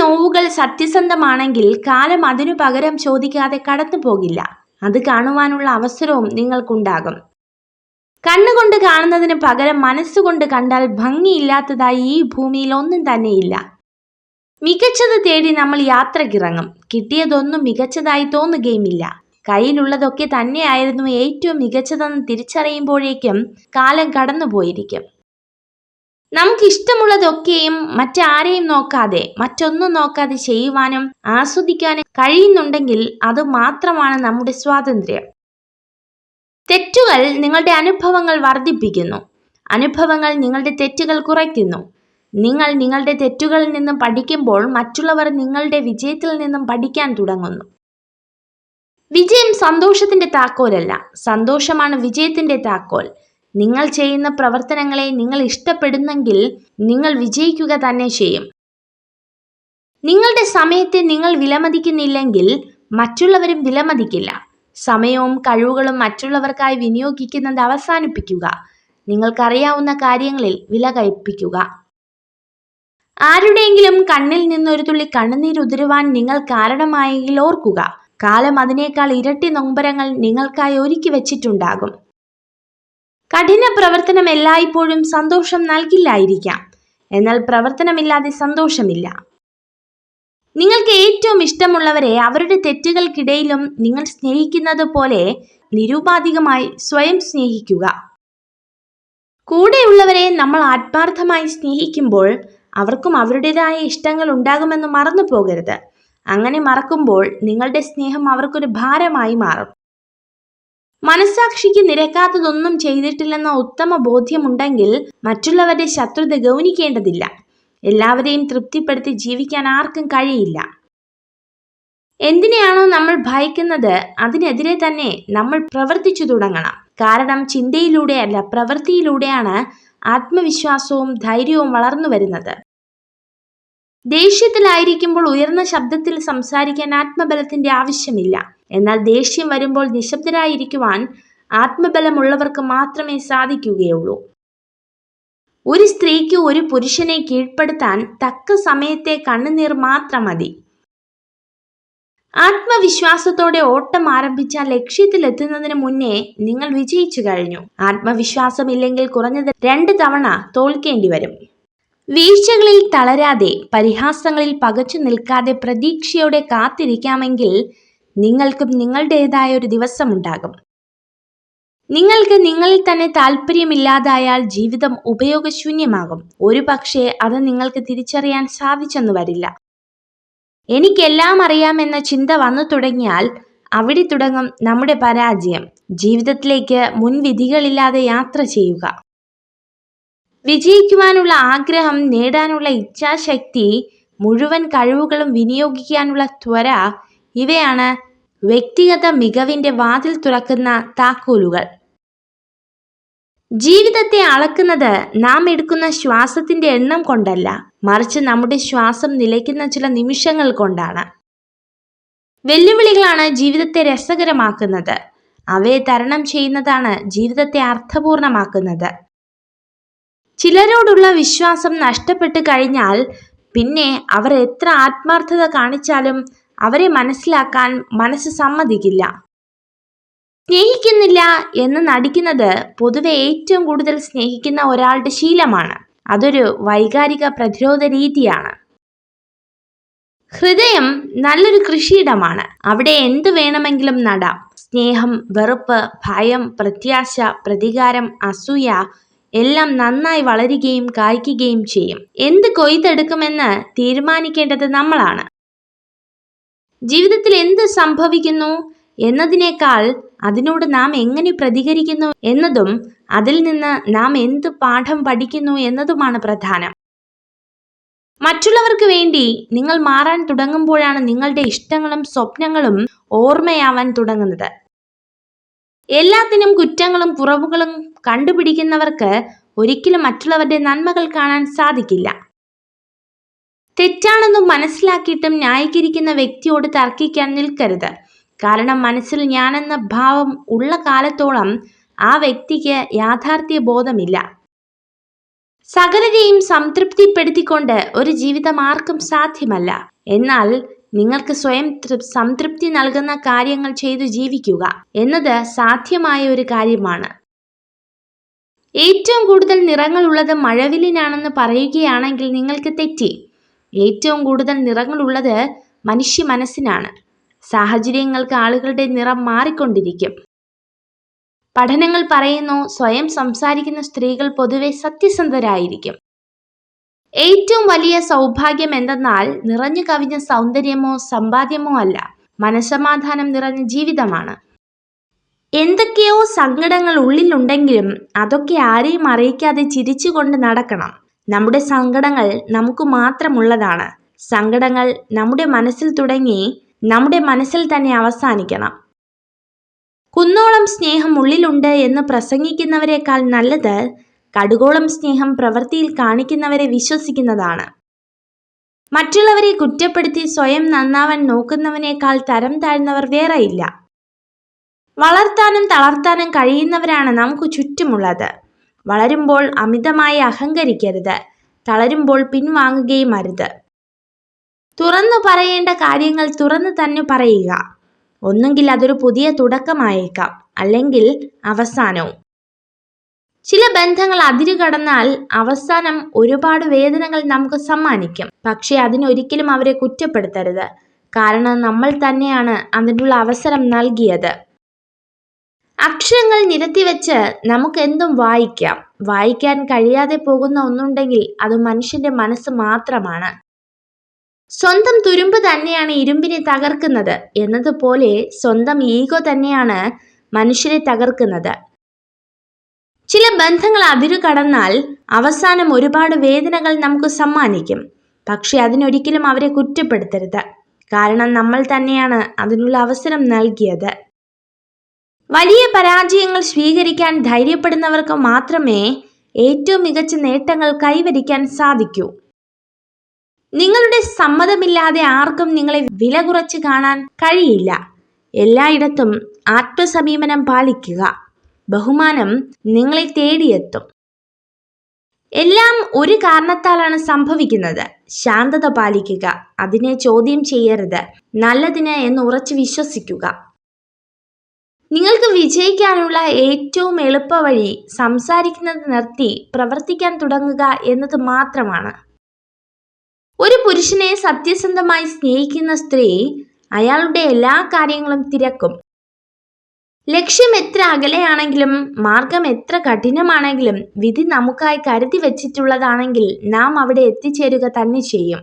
നോവുകൾ സത്യസന്ധമാണെങ്കിൽ കാലം അതിനു പകരം ചോദിക്കാതെ കടന്നു പോകില്ല അത് കാണുവാനുള്ള അവസരവും നിങ്ങൾക്കുണ്ടാകും. കണ്ണുകൊണ്ട് കാണുന്നതിന് പകരം മനസ്സുകൊണ്ട് കണ്ടാൽ ഭംഗിയില്ലാത്തതായി ഈ ഭൂമിയിൽ ഒന്നും തന്നെയില്ല. മികച്ചത് തേടി നമ്മൾ യാത്രക്കിറങ്ങും. കിട്ടിയതൊന്നും മികച്ചതായി തോന്നുകയുമില്ല. കയ്യിലുള്ളതൊക്കെ തന്നെയായിരുന്നു ഏറ്റവും മികച്ചതെന്ന് തിരിച്ചറിയുമ്പോഴേക്കും കാലം കടന്നുപോയിരിക്കും. നമുക്കിഷ്ടമുള്ളതൊക്കെയും മറ്റാരെയും നോക്കാതെ മറ്റൊന്നും നോക്കാതെ ചെയ്യുവാനും ആസ്വദിക്കാനും കഴിയുന്നുണ്ടെങ്കിൽ അത് മാത്രമാണ് നമ്മുടെ സ്വാതന്ത്ര്യം. തെറ്റുകൾ നിങ്ങളുടെ അനുഭവങ്ങൾ വർദ്ധിപ്പിക്കുന്നു. അനുഭവങ്ങൾ നിങ്ങളുടെ തെറ്റുകൾ കുറയ്ക്കുന്നു. നിങ്ങൾ നിങ്ങളുടെ തെറ്റുകളിൽ നിന്നും പഠിക്കുമ്പോൾ മറ്റുള്ളവർ നിങ്ങളുടെ വിജയത്തിൽ നിന്നും പഠിക്കാൻ തുടങ്ങുന്നു. വിജയം സന്തോഷത്തിന്റെ താക്കോലല്ല. സന്തോഷമാണ് വിജയത്തിന്റെ താക്കോൽ. നിങ്ങൾ ചെയ്യുന്ന പ്രവർത്തനങ്ങളെ നിങ്ങൾ ഇഷ്ടപ്പെടുന്നെങ്കിൽ നിങ്ങൾ വിജയിക്കുക തന്നെ ചെയ്യും. നിങ്ങളുടെ സമയത്തെ നിങ്ങൾ വിലമതിക്കുന്നില്ലെങ്കിൽ മറ്റുള്ളവരും വിലമതിക്കില്ല. സമയവും കഴിവുകളും മറ്റുള്ളവർക്കായി വിനിയോഗിക്കുന്നത് അവസാനിപ്പിക്കുക. നിങ്ങൾക്കറിയാവുന്ന കാര്യങ്ങളിൽ വില കൽപ്പിക്കുക. ആരുടെയെങ്കിലും കണ്ണിൽ നിന്നൊരു തുള്ളി കണ്ണുനീരുതിരുവാൻ നിങ്ങൾ കാരണമായെങ്കിൽ ഓർക്കുക. കാലം അതിനേക്കാൾ ഇരട്ടി നൊമ്പരങ്ങൾ നിങ്ങൾക്കായി ഒരുക്കി വെച്ചിട്ടുണ്ടാകും. കഠിന പ്രവർത്തനം എല്ലായ്പ്പോഴും സന്തോഷം നൽകില്ലായിരിക്കാം. എന്നാൽ പ്രവർത്തനമില്ലാതെ സന്തോഷമില്ല. നിങ്ങൾക്ക് ഏറ്റവും ഇഷ്ടമുള്ളവരെ അവരുടെ തെറ്റുകൾക്കിടയിലും നിങ്ങൾ സ്നേഹിക്കുന്നത് പോലെ നിരുപാധികമായി സ്വയം സ്നേഹിക്കുക. കൂടെയുള്ളവരെ നമ്മൾ ആത്മാർത്ഥമായി സ്നേഹിക്കുമ്പോൾ അവർക്കും അവരുടേതായ ഇഷ്ടങ്ങൾ ഉണ്ടാകുമെന്ന് മറന്നു പോകരുത് അങ്ങനെ മറക്കുമ്പോൾ നിങ്ങളുടെ സ്നേഹം അവർക്കൊരു ഭാരമായി മാറും. മനസാക്ഷിക്ക് നിരക്കാത്തതൊന്നും ചെയ്തിട്ടില്ലെന്ന ഉത്തമ ബോധ്യമുണ്ടെങ്കിൽ മറ്റുള്ളവരുടെ ശത്രുത ഗൗനിക്കേണ്ടതില്ല. എല്ലാവരെയും തൃപ്തിപ്പെടുത്തി ജീവിക്കാൻ ആർക്കും കഴിയില്ല. എന്തിനെയാണോ നമ്മൾ ഭയക്കുന്നത് അതിനെതിരെ തന്നെ നമ്മൾ പ്രവർത്തിച്ചു തുടങ്ങണം. കാരണം ചിന്തയിലൂടെയല്ല പ്രവൃത്തിയിലൂടെയാണ് ആത്മവിശ്വാസവും ധൈര്യവും വളർന്നു വരുന്നത്. ദേഷ്യത്തിലായിരിക്കുമ്പോൾ ഉയർന്ന ശബ്ദത്തിൽ സംസാരിക്കാൻ ആത്മബലത്തിന്റെ ആവശ്യമില്ല. എന്നാൽ ദേഷ്യം വരുമ്പോൾ നിശബ്ദരായിരിക്കുവാൻ ആത്മബലമുള്ളവർക്ക് മാത്രമേ സാധിക്കുകയുള്ളൂ. ഒരു സ്ത്രീക്ക് ഒരു പുരുഷനെ കീഴ്പ്പെടുത്താൻ തക്ക സമയത്തെ കണ്ണുനീർ മാത്രം മതി. ആത്മവിശ്വാസത്തോടെ ഓട്ടം ആരംഭിച്ച ലക്ഷ്യത്തിലെത്തുന്നതിന് മുന്നേ നിങ്ങൾ വിജയിച്ചു കഴിഞ്ഞു. ആത്മവിശ്വാസമില്ലെങ്കിൽ കുറഞ്ഞത് രണ്ട് തവണ തോൽക്കേണ്ടി വരും. വീഴ്ചകളിൽ തളരാതെ പരിഹാസങ്ങളിൽ പകച്ചു നിൽക്കാതെ പ്രതീക്ഷയോടെ കാത്തിരിക്കാമെങ്കിൽ നിങ്ങൾക്കും നിങ്ങളുടേതായ ഒരു ദിവസമുണ്ടാകും. നിങ്ങൾക്ക് നിങ്ങളിൽ തന്നെ താല്പര്യമില്ലാതായാൽ ജീവിതം ഉപയോഗശൂന്യമാകും. ഒരു പക്ഷേ അത് നിങ്ങൾക്ക് തിരിച്ചറിയാൻ സാധിച്ചെന്ന് വരില്ല. എനിക്കെല്ലാം അറിയാമെന്ന ചിന്ത വന്നു തുടങ്ങിയാൽ അവിടെ തുടങ്ങും നമ്മുടെ പരാജയം. ജീവിതത്തിലേക്ക് മുൻവിധികളില്ലാതെ യാത്ര ചെയ്യുക. വിജയിക്കുവാനുള്ള ആഗ്രഹം നേടാനുള്ള ഇച്ഛാശക്തി മുഴുവൻ കഴിവുകളും വിനിയോഗിക്കാനുള്ള ത്വര ഇവയാണ് വ്യക്തിഗത മികവിന്റെ വാതിൽ തുറക്കുന്ന താക്കോലുകൾ. ജീവിതത്തെ അളക്കുന്നത് നാം എടുക്കുന്ന ശ്വാസത്തിന്റെ എണ്ണം കൊണ്ടല്ല മറിച്ച് നമ്മുടെ ശ്വാസം നിലയ്ക്കുന്ന ചില നിമിഷങ്ങൾ കൊണ്ടാണ്. വെല്ലുവിളികളാണ് ജീവിതത്തെ രസകരമാക്കുന്നത്. അവയെ തരണം ചെയ്യുന്നതാണ് ജീവിതത്തെ അർത്ഥപൂർണമാക്കുന്നത്. ചിലരോടുള്ള വിശ്വാസം നഷ്ടപ്പെട്ടു കഴിഞ്ഞാൽ പിന്നെ അവർ എത്ര ആത്മാർത്ഥത കാണിച്ചാലും അവരെ മനസ്സിലാക്കാൻ മനസ്സ് സമ്മതിക്കില്ല. സ്നേഹിക്കുന്നില്ല എന്ന് നടിക്കുന്നത് പൊതുവെ ഏറ്റവും കൂടുതൽ സ്നേഹിക്കുന്ന ഒരാളുടെ ശീലമാണ്. അതൊരു വൈകാരിക പ്രതിരോധ രീതിയാണ്. ഹൃദയം നല്ലൊരു കൃഷിയിടമാണ്. അവിടെ എന്ത് വേണമെങ്കിലും നടാം. സ്നേഹം വെറുപ്പ് ഭയം പ്രത്യാശ പ്രതികാരം അസൂയ എല്ലാം നന്നായി വളരുകയും കായ്ക്കുകയും ചെയ്യും. എന്ത് കൊയ്തെടുക്കുമെന്ന് തീരുമാനിക്കേണ്ടത് നമ്മളാണ്. ജീവിതത്തിൽ എന്ത് സംഭവിക്കുന്നു എന്നതിനേക്കാൾ അതിനോട് നാം എങ്ങനെ പ്രതികരിക്കുന്നു എന്നതും അതിൽ നിന്ന് നാം എന്ത് പാഠം പഠിക്കുന്നു എന്നതുമാണ് പ്രധാനം. മറ്റുള്ളവർക്ക് വേണ്ടി നിങ്ങൾ മാറാൻ തുടങ്ങുമ്പോഴാണ് നിങ്ങളുടെ ഇഷ്ടങ്ങളും സ്വപ്നങ്ങളും ഓർമ്മയാവാൻ തുടങ്ങുന്നത്. എല്ലാത്തിനും കുറ്റങ്ങളും കുറവുകളും കണ്ടുപിടിക്കുന്നവർക്ക് ഒരിക്കലും മറ്റുള്ളവരുടെ നന്മകൾ കാണാൻ സാധിക്കില്ല. തെറ്റാണെന്നും മനസ്സിലാക്കിയിട്ടും ന്യായീകരിക്കുന്ന വ്യക്തിയോട് തർക്കിക്കാൻ നിൽക്കരുത്. കാരണം മനസ്സിൽ ഞാനെന്ന ഭാവം ഉള്ള കാലത്തോളം ആ വ്യക്തിക്ക് യാഥാർത്ഥ്യ ബോധമില്ല. സകലരെയും സംതൃപ്തിപ്പെടുത്തിക്കൊണ്ട് ഒരു ജീവിതം ആർക്കും സാധ്യമല്ല. എന്നാൽ നിങ്ങൾക്ക് സ്വയം സംതൃപ്തി നൽകുന്ന കാര്യങ്ങൾ ചെയ്തു ജീവിക്കുക. എന്നത് സാധ്യമായ ഒരു കാര്യമാണ്. ഏറ്റവും കൂടുതൽ നിറങ്ങളുള്ളത് മഴവില്ലിനാണെന്ന് പറയുകയാണെങ്കിൽ നിങ്ങൾക്ക് തെറ്റി. ഏറ്റവും കൂടുതൽ നിറങ്ങളുള്ളത് മനുഷ്യ മനസ്സിനാണ്. സാഹചര്യങ്ങൾക്ക് ആളുകളുടെ നിറം മാറിക്കൊണ്ടിരിക്കും. പഠനങ്ങൾ പറയുന്നു സ്വയം സംസാരിക്കുന്ന സ്ത്രീകൾ പൊതുവെ സത്യസന്ധരായിരിക്കും. ഏറ്റവും വലിയ സൗഭാഗ്യം എന്തെന്നാൽ നിറഞ്ഞു കവിഞ്ഞ സൗന്ദര്യമോ സമ്പാദ്യമോ അല്ല. മനസമാധാനം നിറഞ്ഞ ജീവിതമാണ്. എന്തൊക്കെയോ സങ്കടങ്ങൾ ഉള്ളിലുണ്ടെങ്കിലും അതൊക്കെ ആരെയും അറിയിക്കാതെ ചിരിച്ചുകൊണ്ട് നടക്കണം. നമ്മുടെ സങ്കടങ്ങൾ നമുക്ക് മാത്രമുള്ളതാണ്. സങ്കടങ്ങൾ നമ്മുടെ മനസ്സിൽ തുടങ്ങി നമ്മുടെ മനസ്സിൽ തന്നെ അവസാനിക്കണം. കുന്നോളം സ്നേഹം ഉള്ളിലുണ്ട് എന്ന് പ്രസംഗിക്കുന്നവരെക്കാൾ നല്ലത് കടുകോളം സ്നേഹം പ്രവൃത്തിയിൽ കാണിക്കുന്നവരെ വിശ്വസിക്കുന്നതാണ്. മറ്റുള്ളവരെ കുറ്റപ്പെടുത്തി സ്വയം നന്നാവാൻ നോക്കുന്നവനേക്കാൾ തരം താഴ്ന്നവർ വേറെയില്ല. വളർത്താനും തളർത്താനും കഴിയുന്നവരാണ് നമുക്ക് ചുറ്റുമുള്ളത്. വളരുമ്പോൾ അമിതമായി അഹങ്കരിക്കരുത്. തളരുമ്പോൾ പിൻവാങ്ങുകയും അരുത്. തുറന്നു പറയേണ്ട കാര്യങ്ങൾ തുറന്നു തന്നെ പറയുക. ഒന്നുകിൽ അതൊരു പുതിയ തുടക്കമായേക്കാം. അല്ലെങ്കിൽ അവസാനവും. ചില ബന്ധങ്ങൾ അതിരു കടന്നാൽ അവസാനം ഒരുപാട് വേദനകൾ നമുക്ക് സമ്മാനിക്കും. പക്ഷെ അതിനൊരിക്കലും അവരെ കുറ്റപ്പെടുത്തരുത്. കാരണം നമ്മൾ തന്നെയാണ് അതിനുള്ള അവസരം നൽകിയത്. അക്ഷരങ്ങൾ നിരത്തിവെച്ച് നമുക്ക് എന്തും വായിക്കാം. വായിക്കാൻ കഴിയാതെ പോകുന്ന ഒന്നുണ്ടെങ്കിൽ അത് മനുഷ്യന്റെ മനസ്സ് മാത്രമാണ്. സ്വന്തം തുരുമ്പ് തന്നെയാണ് ഇരുമ്പിനെ തകർക്കുന്നത്. എന്നതുപോലെ സ്വന്തം ഈഗോ തന്നെയാണ് മനുഷ്യരെ തകർക്കുന്നത്. ചില ബന്ധങ്ങൾ അതിരു കടന്നാൽ അവസാനം ഒരുപാട് വേദനകൾ നമുക്ക് സമ്മാനിക്കും. പക്ഷെ അതിനൊരിക്കലും അവരെ കുറ്റപ്പെടുത്തരുത്. കാരണം നമ്മൾ തന്നെയാണ് അതിനുള്ള അവസരം നൽകിയത്. വലിയ പരാജയങ്ങൾ സ്വീകരിക്കാൻ ധൈര്യപ്പെടുന്നവർക്ക് മാത്രമേ ഏറ്റവും മികച്ച നേട്ടങ്ങൾ കൈവരിക്കാൻ സാധിക്കൂ. നിങ്ങളുടെ സമ്മതമില്ലാതെ ആർക്കും നിങ്ങളെ വില കുറച്ച് കാണാൻ കഴിയില്ല. എല്ലായിടത്തും ആത്മസമീപനം പാലിക്കുക. ബഹുമാനം നിങ്ങളെ തേടിയെത്തും. എല്ലാം ഒരു കാരണത്താലാണ് സംഭവിക്കുന്നത്. ശാന്തത പാലിക്കുക. അതിനെ ചോദ്യം ചെയ്യരുത്. നല്ലതിന് എന്ന് ഉറച്ചു വിശ്വസിക്കുക. നിങ്ങൾക്ക് വിജയിക്കാനുള്ള ഏറ്റവും എളുപ്പ വഴി സംസാരിക്കുന്നത് നിർത്തി പ്രവർത്തിക്കാൻ തുടങ്ങുക എന്നത് മാത്രമാണ്. ഒരു പുരുഷനെ സത്യസന്ധമായി സ്നേഹിക്കുന്ന സ്ത്രീ അയാളുടെ എല്ലാ കാര്യങ്ങളും തിരക്കും. ലക്ഷ്യം എത്ര അകലെയാണെങ്കിലും മാർഗം എത്ര കഠിനമാണെങ്കിലും വിധി നമുക്കായി കരുതി വച്ചിട്ടുള്ളതാണെങ്കിൽ നാം അവിടെ എത്തിച്ചേരുക തന്നെ ചെയ്യും.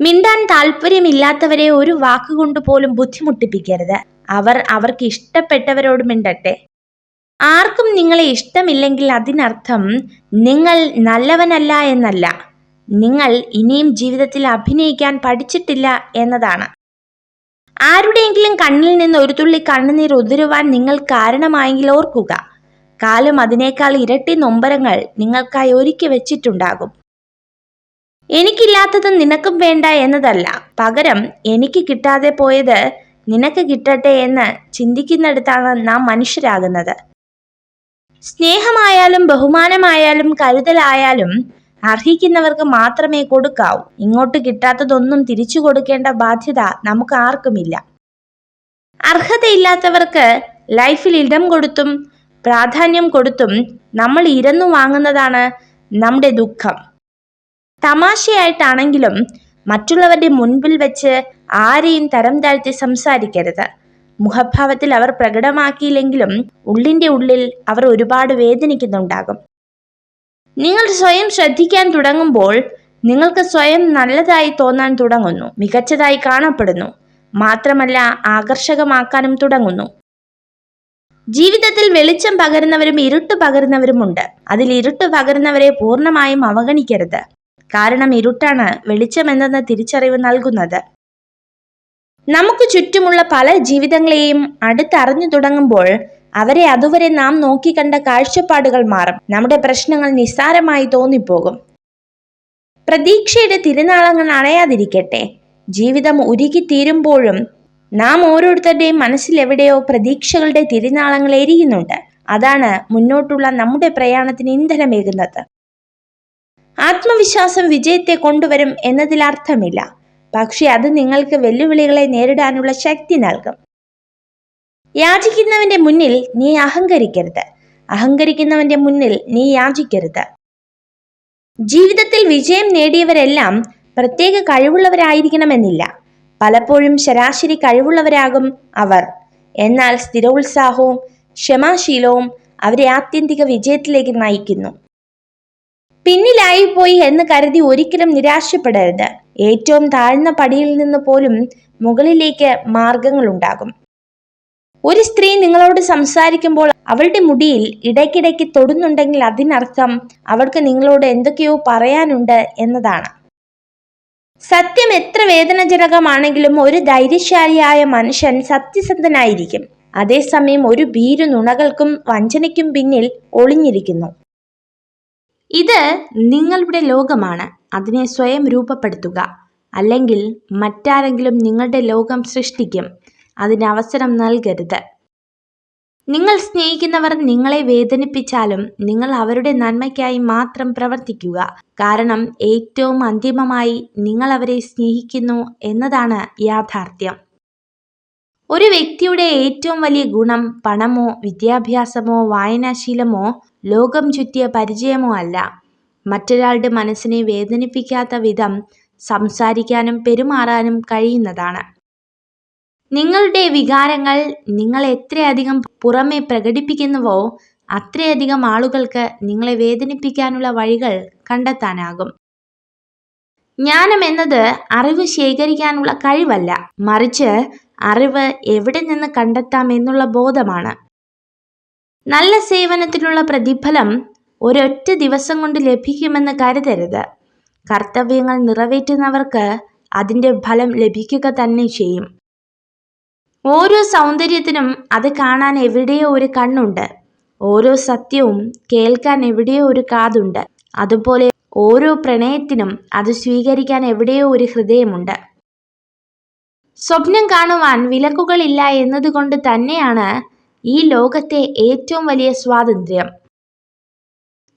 മിണ്ടാൻ താല്പര്യമില്ലാത്തവരെ ഒരു വാക്കുകൊണ്ട് പോലും ബുദ്ധിമുട്ടിപ്പിക്കരുത്. അവർ അവർക്ക് ഇഷ്ടപ്പെട്ടവരോട് മിണ്ടട്ടെ. ആർക്കും നിങ്ങളെ ഇഷ്ടമില്ലെങ്കിൽ അതിനർത്ഥം നിങ്ങൾ നല്ലവനല്ല എന്നല്ല. നിങ്ങൾ ഇനിയും ജീവിതത്തിൽ അഭിനയിക്കാൻ പഠിച്ചിട്ടില്ല എന്നതാണ്. ആരുടെയെങ്കിലും കണ്ണിൽ നിന്ന് ഒരു തുള്ളി കണ്ണുനീർ ഉതിരുവാൻ നിങ്ങൾ കാരണമായെങ്കിൽ ഓർക്കുക. കാലം അതിനേക്കാൾ ഇരട്ടി നൊമ്പരങ്ങൾ നിങ്ങൾക്കായി ഒരുക്കി വെച്ചിട്ടുണ്ടാകും. എനിക്കില്ലാത്തത് നിനക്കും വേണ്ട എന്നതല്ല. പകരം എനിക്ക് കിട്ടാതെ പോയത് നിനക്ക് കിട്ടട്ടെ എന്ന് ചിന്തിക്കുന്നിടത്താണ് നാം മനുഷ്യരാകുന്നത്. സ്നേഹമായാലും ബഹുമാനമായാലും കരുതലായാലും അർഹിക്കുന്നവർക്ക് മാത്രമേ കൊടുക്കാവൂ. ഇങ്ങോട്ട് കിട്ടാത്തതൊന്നും തിരിച്ചു കൊടുക്കേണ്ട ബാധ്യത നമുക്ക് ആർക്കുമില്ല. അർഹതയില്ലാത്തവർക്ക് ലൈഫിൽ ഇടം കൊടുത്തും പ്രാധാന്യം കൊടുത്തും നമ്മൾ ഇരന്നു വാങ്ങുന്നതാണ് നമ്മുടെ ദുഃഖം. തമാശയായിട്ടാണെങ്കിലും മറ്റുള്ളവരുടെ മുൻപിൽ വെച്ച് ആരെയും തരം താഴ്ത്തി സംസാരിക്കരുത്. മുഖഭാവത്തിൽ അവർ പ്രകടമാക്കിയില്ലെങ്കിലും ഉള്ളിന്റെ ഉള്ളിൽ അവർ ഒരുപാട് വേദനിക്കുന്നുണ്ടാകും. നിങ്ങൾ സ്വയം ശ്രദ്ധിക്കാൻ തുടങ്ങുമ്പോൾ നിങ്ങൾക്ക് സ്വയം നല്ലതായി തോന്നാൻ തുടങ്ങുന്നു മികച്ചതായി കാണപ്പെടുന്നു. മാത്രമല്ല ആകർഷകമാക്കാനും തുടങ്ങുന്നു. ജീവിതത്തിൽ വെളിച്ചം പകരുന്നവരും ഇരുട്ട് പകരുന്നവരുമുണ്ട്. അതിൽ ഇരുട്ട് പകരുന്നവരെ പൂർണമായും അവഗണിക്കരുത്. കാരണം ഇരുട്ടാണ് വെളിച്ചമെന്തെന്ന് തിരിച്ചറിവ് നൽകുന്നത്. നമുക്ക് ചുറ്റുമുള്ള പല ജീവിതങ്ങളെയും അടുത്തറിഞ്ഞു തുടങ്ങുമ്പോൾ അവരെ അതുവരെ നാം നോക്കിക്കണ്ട കാഴ്ചപ്പാടുകൾ മാറും. നമ്മുടെ പ്രശ്നങ്ങൾ നിസ്സാരമായി തോന്നിപ്പോകും. പ്രതീക്ഷയുടെ തിരുനാളങ്ങൾ അണയാതിരിക്കട്ടെ. ജീവിതം ഉരുകി തീരുമ്പോഴും നാം ഓരോരുത്തരുടെയും മനസ്സിലെവിടെയോ പ്രതീക്ഷകളുടെ തിരുനാളങ്ങൾ എരിയുന്നുണ്ട്. അതാണ് മുന്നോട്ടുള്ള നമ്മുടെ പ്രയാണത്തിന് ഇന്ധനമേകുന്നത്. ആത്മവിശ്വാസം വിജയത്തെ കൊണ്ടുവരും എന്നതിൽ അർത്ഥമില്ല പക്ഷെ അത് നിങ്ങൾക്ക് വെല്ലുവിളികളെ നേരിടാനുള്ള ശക്തി നൽകും. യാചിക്കുന്നവന്റെ മുന്നിൽ നീ അഹങ്കരിക്കരുത്. അഹങ്കരിക്കുന്നവന്റെ മുന്നിൽ നീ യാചിക്കരുത്. ജീവിതത്തിൽ വിജയം നേടിയവരെല്ലാം പ്രത്യേക കഴിവുള്ളവരായിരിക്കണമെന്നില്ല. പലപ്പോഴും ശരാശരി കഴിവുള്ളവരാകും അവർ. എന്നാൽ സ്ഥിരോത്സാഹവും ക്ഷമാശീലവും അവരെ ആത്യന്തിക വിജയത്തിലേക്ക് നയിക്കുന്നു. പിന്നിലായി പോയി എന്ന് കരുതി ഒരിക്കലും നിരാശപ്പെടരുത്. ഏറ്റവും താഴ്ന്ന പടിയിൽ നിന്ന് പോലും മുകളിലേക്ക് മാർഗങ്ങളുണ്ടാകും. ഒരു സ്ത്രീ നിങ്ങളോട് സംസാരിക്കുമ്പോൾ അവളുടെ മുടിയിൽ ഇടയ്ക്കിടയ്ക്ക് തൊടുന്നുണ്ടെങ്കിൽ അതിനർത്ഥം അവൾക്ക് നിങ്ങളോട് എന്തൊക്കെയോ പറയാനുണ്ട് എന്നതാണ്. സത്യം എത്ര വേദനജനകമാണെങ്കിലും ഒരു ധൈര്യശാലിയായ മനുഷ്യൻ സത്യസന്ധനായിരിക്കും. അതേസമയം ഒരു ഭീരു നുണകൾക്കും വഞ്ചനയ്ക്കും പിന്നിൽ ഒളിഞ്ഞിരിക്കുന്നു. ഇത് നിങ്ങളുടെ ലോകമാണ്. അതിനെ സ്വയം രൂപപ്പെടുത്തുക. അല്ലെങ്കിൽ മറ്റാരെങ്കിലും നിങ്ങളുടെ ലോകം സൃഷ്ടിക്കും. അതിന് അവസരം നൽകരുത്. നിങ്ങൾ സ്നേഹിക്കുന്നവർ നിങ്ങളെ വേദനിപ്പിച്ചാലും നിങ്ങൾ അവരുടെ നന്മയ്ക്കായി മാത്രം പ്രവർത്തിക്കുക. കാരണം ഏറ്റവും അന്തിമമായി നിങ്ങൾ അവരെ സ്നേഹിക്കുന്നു എന്നതാണ് യാഥാർത്ഥ്യം. ഒരു വ്യക്തിയുടെ ഏറ്റവും വലിയ ഗുണം പണമോ വിദ്യാഭ്യാസമോ വായനാശീലമോ ലോകം ചുറ്റിയ പരിചയമോ അല്ല. മറ്റൊരാളുടെ മനസ്സിനെ വേദനിപ്പിക്കാത്ത വിധം സംസാരിക്കാനും പെരുമാറാനും കഴിയുന്നതാണ്. നിങ്ങളുടെ വികാരങ്ങൾ നിങ്ങൾ എത്രയധികം പുറമെ പ്രകടിപ്പിക്കുന്നുവോ അത്രയധികം ആളുകൾക്ക് നിങ്ങളെ വേദനിപ്പിക്കാനുള്ള വഴികൾ കണ്ടെത്താനാകും. ജ്ഞാനം എന്നത് അറിവ് ശേഖരിക്കാനുള്ള കഴിവല്ല. മറിച്ച് അറിവ് എവിടെ നിന്ന് കണ്ടെത്താം എന്നുള്ള ബോധമാണ്. നല്ല സേവനത്തിനുള്ള പ്രതിഫലം ഒരൊറ്റ ദിവസം കൊണ്ട് ലഭിക്കുമെന്ന് കരുതരുത്. കർത്തവ്യങ്ങൾ നിറവേറ്റുന്നവർക്ക് അതിന്റെ ഫലം ലഭിക്കുക തന്നെ ചെയ്യും. ഓരോ സൗന്ദര്യത്തിനും അത് കാണാൻ എവിടെയോ ഒരു കണ്ണുണ്ട്. ഓരോ സത്യവും കേൾക്കാൻ എവിടെയോ ഒരു കാതുണ്ട്. അതുപോലെ ഓരോ പ്രണയത്തിനും അത് സ്വീകരിക്കാൻ എവിടെയോ ഒരു ഹൃദയമുണ്ട്. സ്വപ്നം കാണുവാൻ വിലക്കുകളില്ല എന്നതുകൊണ്ട് തന്നെയാണ് ഈ ലോകത്തെ ഏറ്റവും വലിയ സ്വാതന്ത്ര്യം.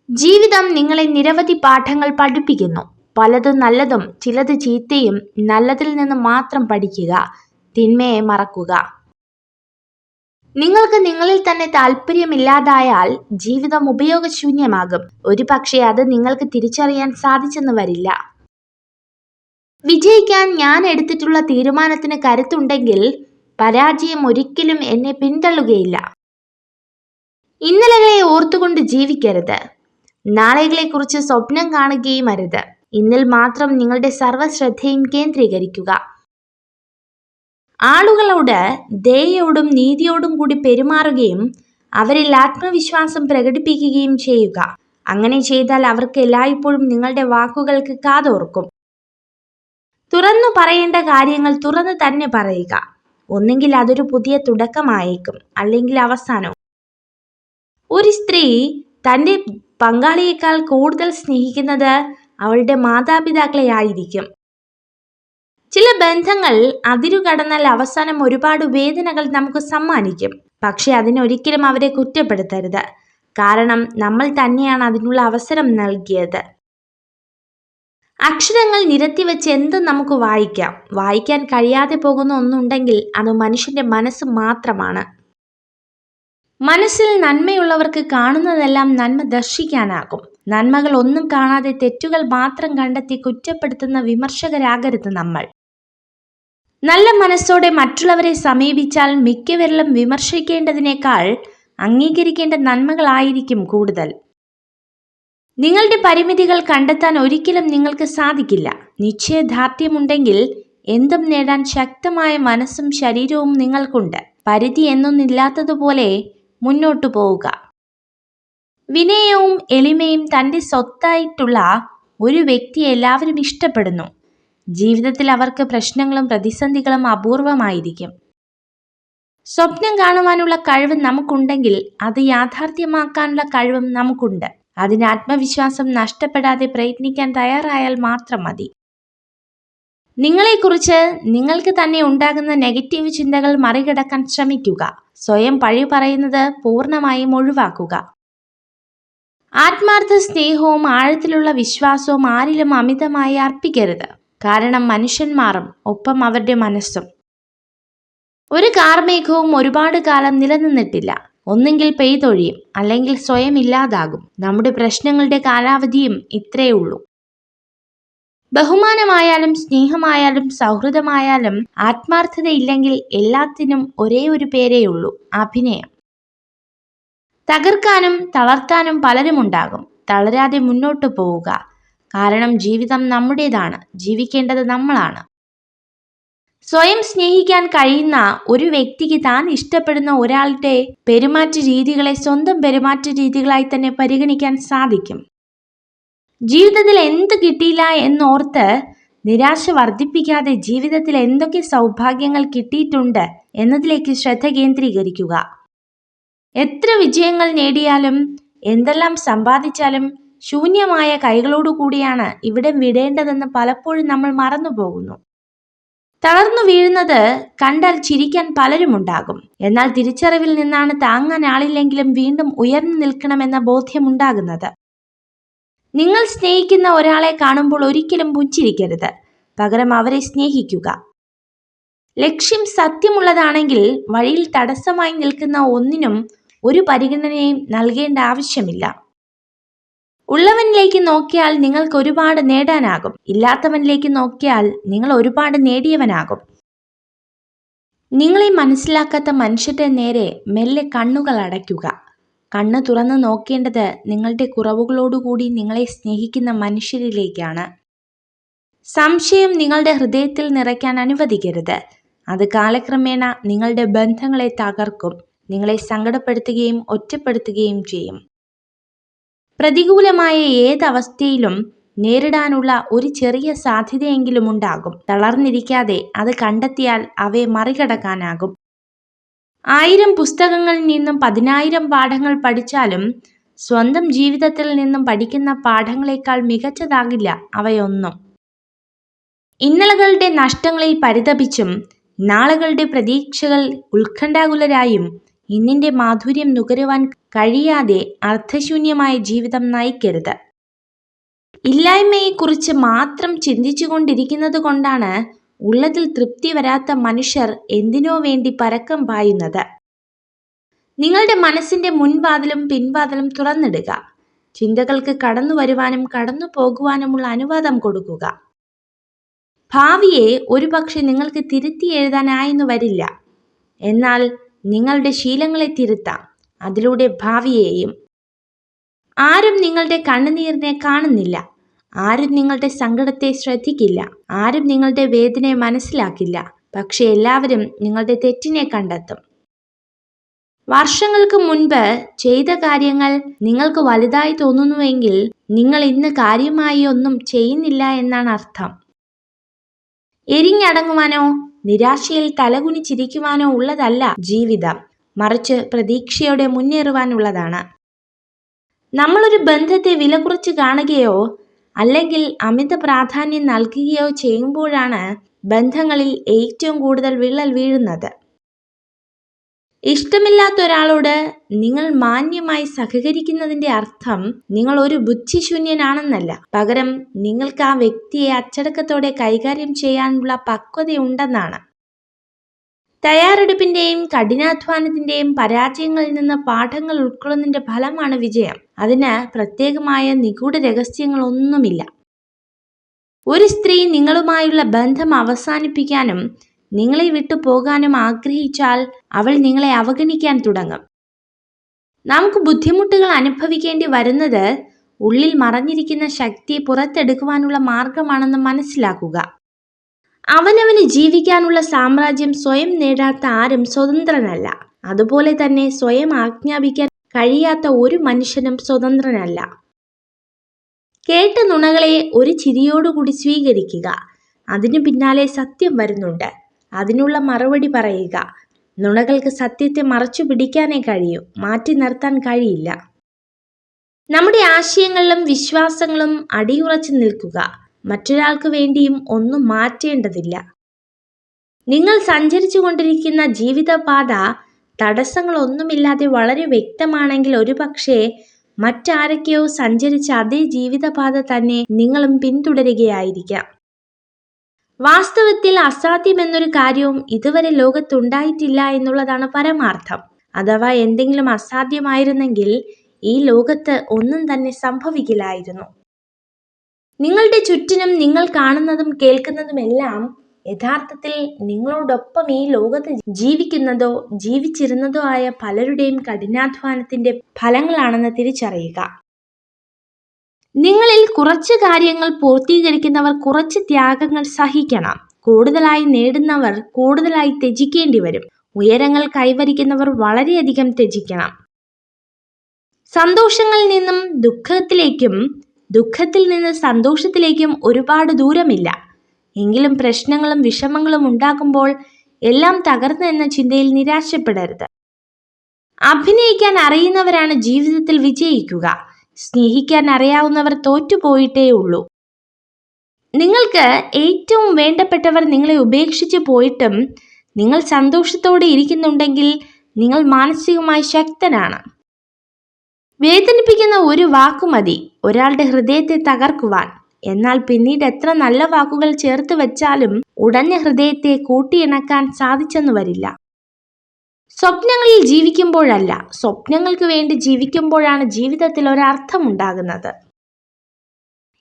ജീവിതം നിങ്ങളെ നിരവധി പാഠങ്ങൾ പഠിപ്പിക്കുന്നു. പലതും നല്ലതും ചിലത് ചീത്തയും നല്ലതിൽ നിന്ന് മാത്രം പഠിക്കുക തിന്മയെ മറക്കുക. നിങ്ങൾക്ക് നിങ്ങളിൽ തന്നെ താല്പര്യമില്ലാതായാൽ ജീവിതം ഉപയോഗശൂന്യമാകും. ഒരു പക്ഷേ അത് നിങ്ങൾക്ക് തിരിച്ചറിയാൻ സാധിച്ചെന്ന് വരില്ല. വിജയിക്കാൻ ഞാൻ എടുത്തിട്ടുള്ള തീരുമാനത്തിന് കരുത്തുണ്ടെങ്കിൽ പരാജയം ഒരിക്കലും എന്നെ പിന്തള്ളുകയില്ല. ഇന്നലകളെ ഓർത്തുകൊണ്ട് ജീവിക്കരുത്. നാളെകളെക്കുറിച്ച് സ്വപ്നം കാണുകയും അരുത്. ഇന്നിൽ മാത്രം നിങ്ങളുടെ സർവശ്രദ്ധയും കേന്ദ്രീകരിക്കുക. ആളുകളോട് ദയോടും നീതിയോടും കൂടി പെരുമാറുകയും അവരിൽ ആത്മവിശ്വാസം പ്രകടിപ്പിക്കുകയും ചെയ്യുക. അങ്ങനെ ചെയ്താൽ അവർക്ക് എല്ലായ്പ്പോഴും നിങ്ങളുടെ വാക്കുകൾക്ക് കാതോർക്കും. തുറന്നു പറയേണ്ട കാര്യങ്ങൾ തുറന്നു തന്നെ പറയുക. ഒന്നെങ്കിൽ അതൊരു പുതിയ തുടക്കമായേക്കും അല്ലെങ്കിൽ അവസാനവും ഒരു സ്ത്രീ തന്റെ പങ്കാളിയേക്കാൾ കൂടുതൽ സ്നേഹിക്കുന്നത് അവളുടെ മാതാപിതാക്കളെ ആയിരിക്കും ചില ബന്ധങ്ങൾ അതിരുകടന്നാൽ അവസാനം ഒരുപാട് വേദനകൾ നമുക്ക് സമ്മാനിക്കും. പക്ഷെ അതിനൊരിക്കലും അവരെ കുറ്റപ്പെടുത്തരുത്. കാരണം നമ്മൾ തന്നെയാണ് അതിനുള്ള അവസരം നൽകിയത്. അക്ഷരങ്ങൾ നിരത്തി വെച്ച് എന്തും നമുക്ക് വായിക്കാം. വായിക്കാൻ കഴിയാതെ പോകുന്ന ഒന്നുണ്ടെങ്കിൽ അത് മനുഷ്യന്റെ മനസ്സ് മാത്രമാണ്. മനസ്സിൽ നന്മയുള്ളവർക്ക് കാണുന്നതെല്ലാം നന്മ ദർശിക്കാനാകും. നന്മകൾ ഒന്നും കാണാതെ തെറ്റുകൾ മാത്രം കണ്ടെത്തി കുറ്റപ്പെടുത്തുന്ന വിമർശകരാകരുത് നമ്മൾ. നല്ല മനസ്സോടെ മറ്റുള്ളവരെ സമീപിച്ചാൽ മിക്കവരിലും വിമർശിക്കേണ്ടതിനേക്കാൾ അംഗീകരിക്കേണ്ട നന്മകളായിരിക്കും കൂടുതൽ. നിങ്ങളുടെ പരിമിതികൾ കണ്ടെത്താൻ ഒരിക്കലും നിങ്ങൾക്ക് സാധിക്കില്ല. നിശ്ചയദാർഢ്യമുണ്ടെങ്കിൽ എന്തും നേടാൻ ശക്തമായ മനസ്സും ശരീരവും നിങ്ങൾക്കുണ്ട്. പരിധി എന്നൊന്നില്ലാത്തതുപോലെ മുന്നോട്ടു പോവുക. വിനയവും എളിമയും തന്റെ സ്വത്തായിട്ടുള്ള ഒരു വ്യക്തിയെ എല്ലാവരും ഇഷ്ടപ്പെടുന്നു. ജീവിതത്തിൽ അവർക്ക് പ്രശ്നങ്ങളും പ്രതിസന്ധികളും അപൂർവമായിരിക്കും. സ്വപ്നം കാണുവാനുള്ള കഴിവ് നമുക്കുണ്ടെങ്കിൽ അത് യാഥാർത്ഥ്യമാക്കാനുള്ള കഴിവും നമുക്കുണ്ട്. അതിന് ആത്മവിശ്വാസം നഷ്ടപ്പെടാതെ പ്രയത്നിക്കാൻ തയ്യാറായാൽ മാത്രം മതി. നിങ്ങളെക്കുറിച്ച് നിങ്ങൾക്ക് തന്നെ ഉണ്ടാകുന്ന നെഗറ്റീവ് ചിന്തകൾ മറികടക്കാൻ ശ്രമിക്കുക. സ്വയം പഴി പറയുന്നത് പൂർണമായും ഒഴിവാക്കുക. ആത്മാർത്ഥ സ്നേഹവും ആഴത്തിലുള്ള വിശ്വാസവും ആരിലും അമിതമായി അർപ്പിക്കരുത്. കാരണം മനുഷ്യൻ മാറും ഒപ്പം അവരുടെ മനസ്സും. ഒരു കാർമേഘവും ഒരുപാട് കാലം നിലനിന്നിട്ടില്ല. ഒന്നെങ്കിൽ പെയ്തൊഴിയും അല്ലെങ്കിൽ സ്വയം ഇല്ലാതാകും. നമ്മുടെ പ്രശ്നങ്ങളുടെ കാലാവധിയും ഇത്രയേ ഉള്ളൂ. ബഹുമാനമായാലും സ്നേഹമായാലും സൗഹൃദമായാലും ആത്മാർത്ഥതയില്ലെങ്കിൽ എല്ലാത്തിനും ഒരേ ഒരു പേരേയുള്ളൂ അഭിനയം. തകർക്കാനും തളർത്താനും പലരുമുണ്ടാകും തളരാതെ മുന്നോട്ടു പോവുക. കാരണം ജീവിതം നമ്മുടേതാണ് ജീവിക്കേണ്ടത് നമ്മളാണ്. സ്വയം സ്നേഹിക്കാൻ കഴിയുന്ന ഒരു വ്യക്തിക്ക് താൻ ഇഷ്ടപ്പെടുന്ന ഒരാളുടെ പെരുമാറ്റ രീതികളെ സ്വന്തം പെരുമാറ്റ രീതികളായി തന്നെ പരിഗണിക്കാൻ സാധിക്കും. ജീവിതത്തിൽ എന്ത് കിട്ടിയില്ല എന്നോർത്ത് നിരാശ വർദ്ധിപ്പിക്കാതെ ജീവിതത്തിൽ എന്തൊക്കെ സൗഭാഗ്യങ്ങൾ കിട്ടിയിട്ടുണ്ട് എന്നതിലേക്ക് ശ്രദ്ധ കേന്ദ്രീകരിക്കുക. എത്ര വിജയങ്ങൾ നേടിയാലും എന്തെല്ലാം സമ്പാദിച്ചാലും ശൂന്യമായ കൈകളോടു കൂടിയാണ് ഇവിടെ വിടേണ്ടതെന്ന് പലപ്പോഴും നമ്മൾ മറന്നു പോകുന്നു. തളർന്നു വീഴുന്നത് കണ്ടാൽ ചിരിക്കാൻ പലരുമുണ്ടാകും. എന്നാൽ തിരിച്ചറിവിൽ നിന്നാണ് താങ്ങാൻ ആളില്ലെങ്കിലും വീണ്ടും ഉയർന്നു നിൽക്കണമെന്ന ബോധ്യമുണ്ടാകുന്നത് നിങ്ങൾ സ്നേഹിക്കുന്ന ഒരാളെ കാണുമ്പോൾ ഒരിക്കലും പുഞ്ചിരിക്കരുത്. പകരം അവരെ സ്നേഹിക്കുക. ലക്ഷ്യം സത്യമുള്ളതാണെങ്കിൽ വഴിയിൽ തടസ്സമായി നിൽക്കുന്ന ഒന്നിനും ഒരു പരിഗണനയും നൽകേണ്ട ആവശ്യമില്ല. ഉള്ളവനിലേക്ക് നോക്കിയാൽ നിങ്ങൾക്ക് ഒരുപാട് നേടാനാകും. ഇല്ലാത്തവനിലേക്ക് നോക്കിയാൽ നിങ്ങൾ ഒരുപാട് നേടിയവനാകും. നിങ്ങളെ മനസ്സിലാക്കാത്ത മനുഷ്യന്റെ നേരെ മെല്ലെ കണ്ണുകൾ അടയ്ക്കുക. കണ്ണ് തുറന്ന് നോക്കേണ്ടത് നിങ്ങളുടെ കുറവുകളോടുകൂടി നിങ്ങളെ സ്നേഹിക്കുന്ന മനുഷ്യരിലേക്കാണ്. സംശയം നിങ്ങളുടെ ഹൃദയത്തിൽ നിറയ്ക്കാൻ അനുവദിക്കരുത്. അത് കാലക്രമേണ നിങ്ങളുടെ ബന്ധങ്ങളെ തകർക്കും. നിങ്ങളെ സങ്കടപ്പെടുത്തുകയും ഒറ്റപ്പെടുത്തുകയും ചെയ്യും. പ്രതികൂലമായ ഏതവസ്ഥയിലും നേരിടാനുള്ള ഒരു ചെറിയ സാധ്യതയെങ്കിലും ഉണ്ടാകും. തളർന്നിരിക്കാതെ അത് കണ്ടെത്തിയാൽ അവയെ മറികടക്കാനാകും. ആയിരം പുസ്തകങ്ങളിൽ നിന്നും പതിനായിരം പാഠങ്ങൾ പഠിച്ചാലും സ്വന്തം ജീവിതത്തിൽ നിന്നും പഠിക്കുന്ന പാഠങ്ങളെക്കാൾ മികച്ചതാകില്ല അവയൊന്നും. ഇന്നലകളുടെ നഷ്ടങ്ങളിൽ പരിതപിച്ചും നാളുകളുടെ പ്രതീക്ഷകൾ ഉത്കണ്ഠാകുലരായും ഇന്നിന്റെ മാധുര്യം നുകരുവാൻ കഴിയാതെ അർത്ഥശൂന്യമായ ജീവിതം നയിക്കരുത്. ഇല്ലായ്മയെക്കുറിച്ച് മാത്രം ചിന്തിച്ചുകൊണ്ടിരിക്കുന്നത് കൊണ്ടാണ് ഉള്ളതിൽ തൃപ്തി വരാത്ത മനുഷ്യർ എന്തിനോ വേണ്ടി പരക്കം പായുന്നത്? നിങ്ങളുടെ മനസ്സിന്റെ മുൻവാതിലും പിൻവാതിലും തുറന്നിടുക. ചിന്തകൾക്ക് കടന്നു വരുവാനും കടന്നു പോകുവാനുമുള്ള അനുവാദം കൊടുക്കുക. ഭാവിയെ ഒരുപക്ഷെ നിങ്ങൾക്ക് തിരുത്തി എഴുതാനായെന്നു വരില്ല. എന്നാൽ നിങ്ങളുടെ ശീലങ്ങളെ തിരുത്താം. അതിലൂടെ ഭാവിയെയും. ആരും നിങ്ങളുടെ കണ്ണുനീരിനെ കാണുന്നില്ല. ആരും നിങ്ങളുടെ സങ്കടത്തെ ശ്രദ്ധിക്കില്ല. ആരും നിങ്ങളുടെ വേദനയെ മനസ്സിലാക്കില്ല. പക്ഷെ എല്ലാവരും നിങ്ങളുടെ തെറ്റിനെ കണ്ടെത്തും. വർഷങ്ങൾക്ക് മുൻപ് ചെയ്ത കാര്യങ്ങൾ നിങ്ങൾക്ക് വലുതായി തോന്നുന്നുവെങ്കിൽ നിങ്ങൾ ഇന്ന് കാര്യമായി ഒന്നും ചെയ്യുന്നില്ല എന്നാണ് അർത്ഥം. എരിഞ്ഞടങ്ങുവാനോ നിരാശയിൽ തലകുനിച്ചിരിക്കുവാനോ ഉള്ളതല്ല ജീവിതം. മറിച്ച് പ്രതീക്ഷയോടെ മുന്നേറുവാനുള്ളതാണ് നമ്മളൊരു ബന്ധത്തെ വില കുറച്ച് കാണുകയോ അല്ലെങ്കിൽ അമിത പ്രാധാന്യം നൽകുകയോ ചെയ്യുമ്പോഴാണ് ബന്ധങ്ങളിൽ ഏറ്റവും കൂടുതൽ വിള്ളൽ വീഴുന്നത്. ഇഷ്ടമില്ലാത്ത ഒരാളോട് നിങ്ങൾ മാന്യമായി സഹകരിക്കുന്നതിന്റെ അർത്ഥം നിങ്ങൾ ഒരു ബുദ്ധിശൂന്യനാണെന്നല്ല. പകരം നിങ്ങൾക്ക് ആ വ്യക്തിയെ അച്ചടക്കത്തോടെ കൈകാര്യം ചെയ്യാനുള്ള പക്വതയുണ്ടെന്നാണ്. തയ്യാറെടുപ്പിന്റെയും കഠിനാധ്വാനത്തിന്റെയും പരാജയങ്ങളിൽ നിന്ന് പാഠങ്ങൾ ഉൾക്കൊള്ളുന്നതിന്റെ ഫലമാണ് വിജയം. അതിന് പ്രത്യേകമായ നിഗൂഢ രഹസ്യങ്ങളൊന്നുമില്ല. ഒരു സ്ത്രീ നിങ്ങളുമായുള്ള ബന്ധം അവസാനിപ്പിക്കാനും നിങ്ങളെ വിട്ടു പോകാനും ആഗ്രഹിച്ചാൽ അവൾ നിങ്ങളെ അവഗണിക്കാൻ തുടങ്ങും. നമുക്ക് ബുദ്ധിമുട്ടുകൾ അനുഭവിക്കേണ്ടി വരുന്നത് ഉള്ളിൽ മറഞ്ഞിരിക്കുന്ന ശക്തി പുറത്തെടുക്കുവാനുള്ള മാർഗമാണെന്ന് മനസ്സിലാക്കുക. അവനവന് ജീവിക്കാനുള്ള സാമ്രാജ്യം സ്വയം നേടാത്ത ആരും സ്വതന്ത്രനല്ല. അതുപോലെ തന്നെ സ്വയം ആജ്ഞാപിക്കാൻ കഴിയാത്ത ഒരു മനുഷ്യനും സ്വതന്ത്രനല്ല. കേട്ട നുണകളെ ഒരു ചിരിയോടുകൂടി സ്വീകരിക്കുക. അതിനു പിന്നാലെ സത്യം വരുന്നുണ്ട്. അതിനുള്ള മറുപടി പറയുക. നുണകൾക്ക് സത്യത്തെ മറച്ചു പിടിക്കാനേ കഴിയൂ. മാറ്റി നിർത്താൻ കഴിയില്ല. നമ്മുടെ ആശയങ്ങളിലും വിശ്വാസങ്ങളും അടിയുറച്ചു നിൽക്കുക. മറ്റൊരാൾക്ക് വേണ്ടിയും ഒന്നും മാറ്റേണ്ടതില്ല. നിങ്ങൾ സഞ്ചരിച്ചു കൊണ്ടിരിക്കുന്ന ജീവിതപാത തടസ്സങ്ങളൊന്നുമില്ലാതെ വളരെ വ്യക്തമാണെങ്കിൽ ഒരുപക്ഷെ മറ്റാരൊക്കെയോ സഞ്ചരിച്ച അതേ ജീവിതപാത തന്നെ നിങ്ങളും പിന്തുടരുകയായിരിക്കാം. വാസ്തവത്തിൽ അസാധ്യമെന്നൊരു കാര്യവും ഇതുവരെ ലോകത്തുണ്ടായിട്ടില്ല എന്നുള്ളതാണ് പരമാർത്ഥം. അഥവാ എന്തെങ്കിലും അസാധ്യമായിരുന്നെങ്കിൽ ഈ ലോകത്ത് ഒന്നും തന്നെ സംഭവിക്കില്ലായിരുന്നു. നിങ്ങളുടെ ചുറ്റിനും നിങ്ങൾ കാണുന്നതും കേൾക്കുന്നതുമെല്ലാം യഥാർത്ഥത്തിൽ നിങ്ങളോടൊപ്പം ഈ ലോകത്ത് ജീവിക്കുന്നതോ ജീവിച്ചിരുന്നതോ ആയ പലരുടെയും കഠിനാധ്വാനത്തിന്റെ ഫലങ്ങളാണെന്ന് തിരിച്ചറിയുക. നിങ്ങളിൽ കുറച്ച് കാര്യങ്ങൾ പൂർത്തീകരിക്കുന്നവർ കുറച്ച് ത്യാഗങ്ങൾ സഹിക്കണം. കൂടുതലായി നേടുന്നവർ കൂടുതലായി ത്യജിക്കേണ്ടി വരും. ഉയരങ്ങൾ കൈവരിക്കുന്നവർ വളരെയധികം ത്യജിക്കണം. സന്തോഷങ്ങളിൽ നിന്നും ദുഃഖത്തിലേക്കും ദുഃഖത്തിൽ നിന്ന് സന്തോഷത്തിലേക്കും ഒരുപാട് ദൂരമില്ല. എങ്കിലും പ്രശ്നങ്ങളും വിഷമങ്ങളും ഉണ്ടാകുമ്പോൾ എല്ലാം തകർന്നു എന്ന ചിന്തയിൽ നിരാശപ്പെടരുത്. അഭിനയിക്കാൻ അറിയുന്നവരാണ് ജീവിതത്തിൽ വിജയിക്കുക. സ്നേഹിക്കാൻ അറിയാവുന്നവർ തോറ്റുപോയിട്ടേ ഉള്ളൂ. നിങ്ങൾക്ക് ഏറ്റവും വേണ്ടപ്പെട്ടവർ നിങ്ങളെ ഉപേക്ഷിച്ച് പോയിട്ടും നിങ്ങൾ സന്തോഷത്തോടെ ഇരിക്കുന്നുണ്ടെങ്കിൽ നിങ്ങൾ മാനസികമായി ശക്തനാണ്. വേദനിപ്പിക്കുന്ന ഒരു വാക്കു മതി. ഒരാളുടെ ഹൃദയത്തെ തകർക്കുവാൻ. എന്നാൽ പിന്നീട് എത്ര നല്ല വാക്കുകൾ ചേർത്ത് വെച്ചാലും ഉടഞ്ഞ ഹൃദയത്തെ കൂട്ടിയിണക്കാൻ സാധിച്ചെന്നു വരില്ല. സ്വപ്നങ്ങളിൽ ജീവിക്കുമ്പോഴല്ല സ്വപ്നങ്ങൾക്ക് വേണ്ടി ജീവിക്കുമ്പോഴാണ് ജീവിതത്തിൽ ഒരർത്ഥമുണ്ടാകുന്നത്.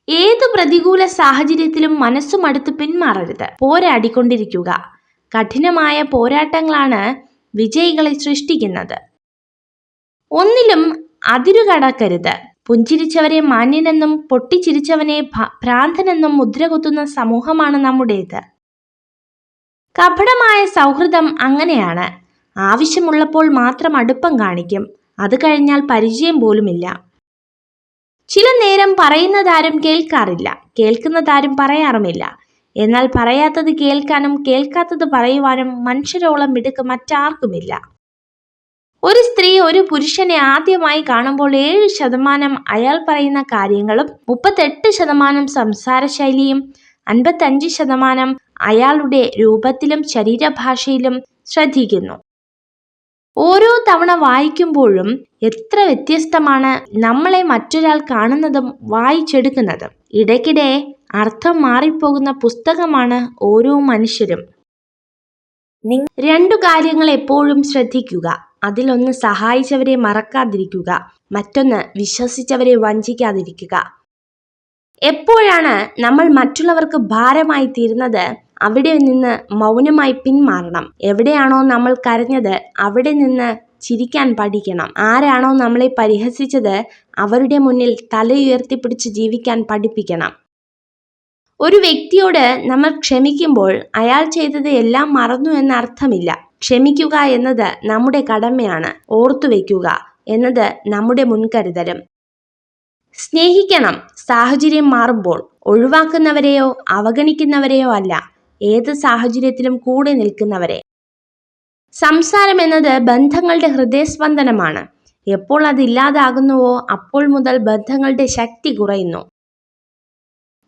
ഏതു പ്രതികൂല സാഹചര്യത്തിലും മനസ്സുമടുത്ത് പിന്മാറരുത്. പോരാടിക്കൊണ്ടിരിക്കുക കഠിനമായ പോരാട്ടങ്ങളാണ് വിജയികളെ സൃഷ്ടിക്കുന്നത്. ഒന്നിലും അതിരുകടക്കരുത്. പുഞ്ചിരിച്ചവരെ മാന്യനെന്നും പൊട്ടിച്ചിരിച്ചവനെ ഭ്രാന്തനെന്നും മുദ്രകുത്തുന്ന സമൂഹമാണ് നമ്മുടേത്. കപടമായ സൗഹൃദം അങ്ങനെയാണ്. ആവശ്യമുള്ളപ്പോൾ മാത്രം അടുപ്പം കാണിക്കും. അത് കഴിഞ്ഞാൽ പരിചയം പോലുമില്ല. ചില നേരം പറയുന്നതാരും കേൾക്കാറില്ല. കേൾക്കുന്നതാരും പറയാറുമില്ല. എന്നാൽ പറയാത്തത് കേൾക്കാനും കേൾക്കാത്തത് പറയുവാനും മനുഷ്യരോളം മിടുക്ക് മറ്റാർക്കുമില്ല. ഒരു സ്ത്രീ ഒരു പുരുഷനെ ആദ്യമായി കാണുമ്പോൾ ഏഴ് ശതമാനം അയാൾ പറയുന്ന കാര്യങ്ങളും മുപ്പത്തെട്ട് ശതമാനം സംസാരശൈലിയും അൻപത്തഞ്ച് ശതമാനം അയാളുടെ രൂപത്തിലും ശരീരഭാഷയിലും ശ്രദ്ധിക്കുന്നു. ഓരോ തവണ വായിക്കുമ്പോഴും എത്ര വ്യത്യസ്തമാണ് നമ്മളെ മറ്റൊരാൾ കാണുന്നതും വായിച്ചെടുക്കുന്നതും. ഇടയ്ക്കിടെ അർത്ഥം മാറിപ്പോകുന്ന പുസ്തകമാണ് ഓരോ മനുഷ്യരും. രണ്ടു കാര്യങ്ങൾ എപ്പോഴും ശ്രദ്ധിക്കുക. അതിലൊന്ന് സഹായിച്ചവരെ മറക്കാതിരിക്കുക. മറ്റൊന്ന് വിശ്വസിച്ചവരെ വഞ്ചിക്കാതിരിക്കുക. എപ്പോഴാണ് നമ്മൾ മറ്റുള്ളവർക്ക് ഭാരമായി തീരുന്നത്? അവിടെ നിന്ന് മൗനമായി പിന്മാറണം. എവിടെയാണോ നമ്മൾ കരഞ്ഞത് അവിടെ നിന്ന് ചിരിക്കാൻ പഠിക്കണം. ആരാണോ നമ്മളെ പരിഹസിച്ചത് അവരുടെ മുന്നിൽ തലയുയർത്തിപ്പിടിച്ച് ജീവിക്കാൻ പഠിപ്പിക്കണം. ഒരു വ്യക്തിയോട് നമ്മൾ ക്ഷമിക്കുമ്പോൾ അയാൾ ചെയ്തത് എല്ലാം മറന്നു എന്ന അർത്ഥമില്ല ക്ഷമിക്കുക എന്നത് നമ്മുടെ കടമയാണ്. ഓർത്തുവെക്കുക എന്നത് നമ്മുടെ മുൻകരുതലും. സ്നേഹിക്കണം. സാഹചര്യം മാറുമ്പോൾ ഒഴിവാക്കുന്നവരെയോ അവഗണിക്കുന്നവരെയോ അല്ല. ഏത് സാഹചര്യത്തിലും കൂടെ നിൽക്കുന്നവരെ. സംസാരം എന്നത് ബന്ധങ്ങളുടെ ഹൃദയസ്പന്ദനമാണ്. എപ്പോൾ അത് ഇല്ലാതാകുന്നുവോ അപ്പോൾ മുതൽ ബന്ധങ്ങളുടെ ശക്തി കുറയുന്നു.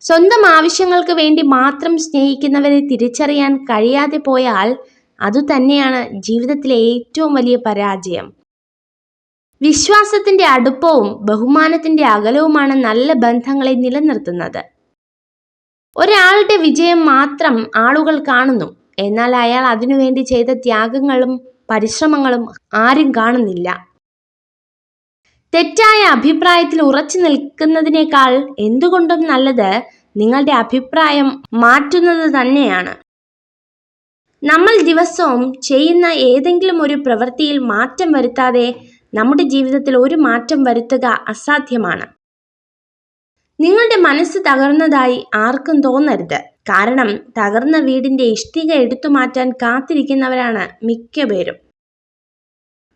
സ്വന്തം ആവശ്യങ്ങൾക്ക് വേണ്ടി മാത്രം സ്നേഹിക്കുന്നവരെ തിരിച്ചറിയാൻ കഴിയാതെ പോയാൽ അതുതന്നെയാണ് ജീവിതത്തിലെ ഏറ്റവും വലിയ പരാജയം. വിശ്വാസത്തിന്റെ അടുപ്പവും ബഹുമാനത്തിന്റെ അകലവുമാണ് നല്ല ബന്ധങ്ങളെ നിലനിർത്തുന്നത്. ഒരാളുടെ വിജയം മാത്രം ആളുകൾ കാണുന്നു. എന്നാൽ അയാൾ അതിനുവേണ്ടി ചെയ്ത ത്യാഗങ്ങളും പരിശ്രമങ്ങളും ആരും കാണുന്നില്ല. തെറ്റായ അഭിപ്രായത്തിൽ ഉറച്ചു നിൽക്കുന്നതിനേക്കാൾ എന്തുകൊണ്ടും നല്ലത് നിങ്ങളുടെ അഭിപ്രായം മാറ്റുന്നത് തന്നെയാണ്. നമ്മൾ ദിവസവും ചെയ്യുന്ന ഏതെങ്കിലും ഒരു പ്രവൃത്തിയിൽ മാറ്റം വരുത്താതെ നമ്മുടെ ജീവിതത്തിൽ ഒരു മാറ്റം വരുത്തുക അസാധ്യമാണ്. നിങ്ങളുടെ മനസ്സ് തകർന്നതായി ആർക്കും തോന്നരുത്. കാരണം തകർന്ന വീടിന്റെ ഇഷ്ടിക എടുത്തു മാറ്റാൻ കാത്തിരിക്കുന്നവരാണ് മിക്ക പേരും.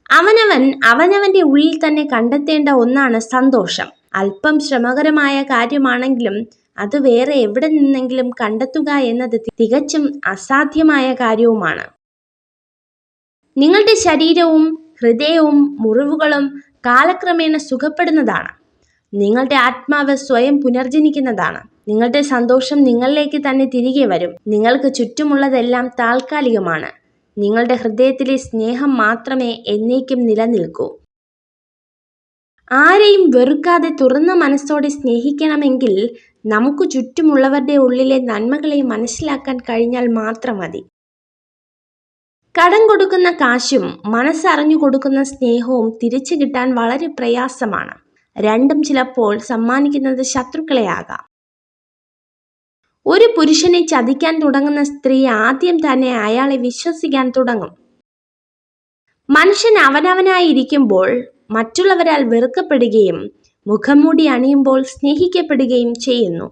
അവനവൻ അവനവന്റെ ഉള്ളിൽ തന്നെ കണ്ടെത്തേണ്ട ഒന്നാണ് സന്തോഷം. അല്പം ശ്രമകരമായ കാര്യമാണെങ്കിലും അത് വേറെ എവിടെ നിന്നെങ്കിലും കണ്ടെത്തുക എന്നത് തികച്ചും അസാധ്യമായ കാര്യവുമാണ്. നിങ്ങളുടെ ശരീരവും ഹൃദയവും മുറിവുകളും കാലക്രമേണ സുഖപ്പെടുന്നതാണ്. നിങ്ങളുടെ ആത്മാവ് സ്വയം പുനർജനിക്കുന്നതാണ്. നിങ്ങളുടെ സന്തോഷം നിങ്ങളിലേക്ക് തന്നെ തിരികെ വരും. നിങ്ങൾക്ക് ചുറ്റുമുള്ളതെല്ലാം താൽക്കാലികമാണ്. നിങ്ങളുടെ ഹൃദയത്തിലെ സ്നേഹം മാത്രമേ എന്നേക്കും നിലനിൽക്കൂ. ആരെയും വെറുക്കാതെ തുറന്ന മനസ്സോടെ സ്നേഹിക്കണമെങ്കിൽ നമുക്ക് ചുറ്റുമുള്ളവരുടെ ഉള്ളിലെ നന്മകളെ മനസ്സിലാക്കാൻ കഴിഞ്ഞാൽ മാത്രം മതി. കടം കൊടുക്കുന്ന കാശും മനസ്സറിഞ്ഞു കൊടുക്കുന്ന സ്നേഹവും തിരിച്ചു കിട്ടാൻ വളരെ പ്രയാസമാണ്. രണ്ടും ചിലപ്പോൾ സമ്മാനിക്കുന്നത് ശത്രുക്കളെയാകാം. ഒരു പുരുഷനെ ചതിക്കാൻ തുടങ്ങുന്ന സ്ത്രീ ആദ്യം തന്നെ അയാളെ വിശ്വസിക്കാൻ തുടങ്ങും. മനുഷ്യൻ അവനവനായിരിക്കുമ്പോൾ മറ്റുള്ളവരാൽ വെറുക്കപ്പെടുകയും മുഖംമൂടി അണിയുമ്പോൾ സ്നേഹിക്കപ്പെടുകയും ചെയ്യുന്നു.